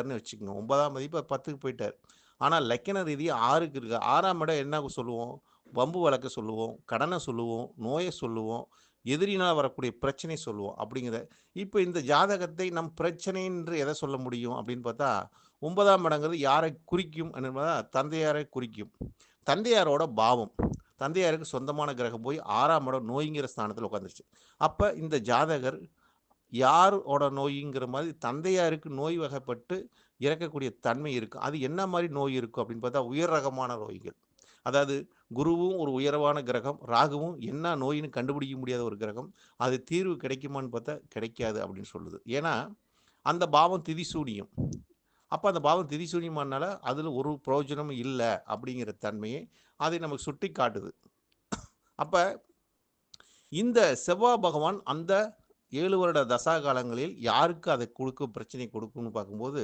ன்னு வச்சுக்கோங்க. ஒன்பதாம் மதிப்பு பத்துக்கு போயிட்டார் ஆனால் லக்கண ரீதியாக ஆறுக்கு இருக்கு. ஆறாம் இடம் என்ன சொல்லுவோம்? வம்பு வழக்க சொல்லுவோம், கடனை சொல்லுவோம், நோயை சொல்லுவோம், எதிரினால் வரக்கூடிய பிரச்சனை சொல்லுவோம். அப்படிங்கிற இப்போ இந்த ஜாதகத்தை நம் பிரச்சனை என்று எதை சொல்ல முடியும் அப்படின்னு பார்த்தா, ஒன்பதாம் இடங்கிறது யாரை குறிக்கும் என்பதா தந்தையாரை குறிக்கும். தந்தையாரோட பாவம். தந்தையாருக்கு சொந்தமான கிரகம் போய் ஆறாம் இடம் நோய்ங்கிற ஸ்தானத்தில் உட்காந்துருச்சு. அப்போ இந்த ஜாதகர் யாரோட நோய்ங்கிற மாதிரி தந்தையாருக்கு நோய் வகைப்பட்டு இறக்கக்கூடிய தன்மை இருக்கும் அது என்ன மாதிரி நோய் இருக்கும் அப்படின்னு பார்த்தா, உயர் ரகமான நோய்கள். அதாவது குருவும் ஒரு உயர்வான கிரகம், ராகுவும் என்ன நோயின்னு கண்டுபிடிக்க முடியாத ஒரு கிரகம். அது தீர்வு கிடைக்குமான்னு பார்த்தா கிடைக்காது அப்படின்னு சொல்லுது. ஏன்னா, அந்த பாவம் திதிசூனியம். அப்போ அந்த பாவம் திதிசூனியமானால அதில் ஒரு பிரயோஜனமும் இல்லை அப்படிங்கிற தன்மையை அதை நமக்கு சுட்டி காட்டுது. அப்போ இந்த செவ்வாய் பகவான் அந்த ஏழு வருட தசா காலங்களில் யாருக்கு அதை கொடுக்க பிரச்சனை கொடுக்கும்னு பார்க்கும்போது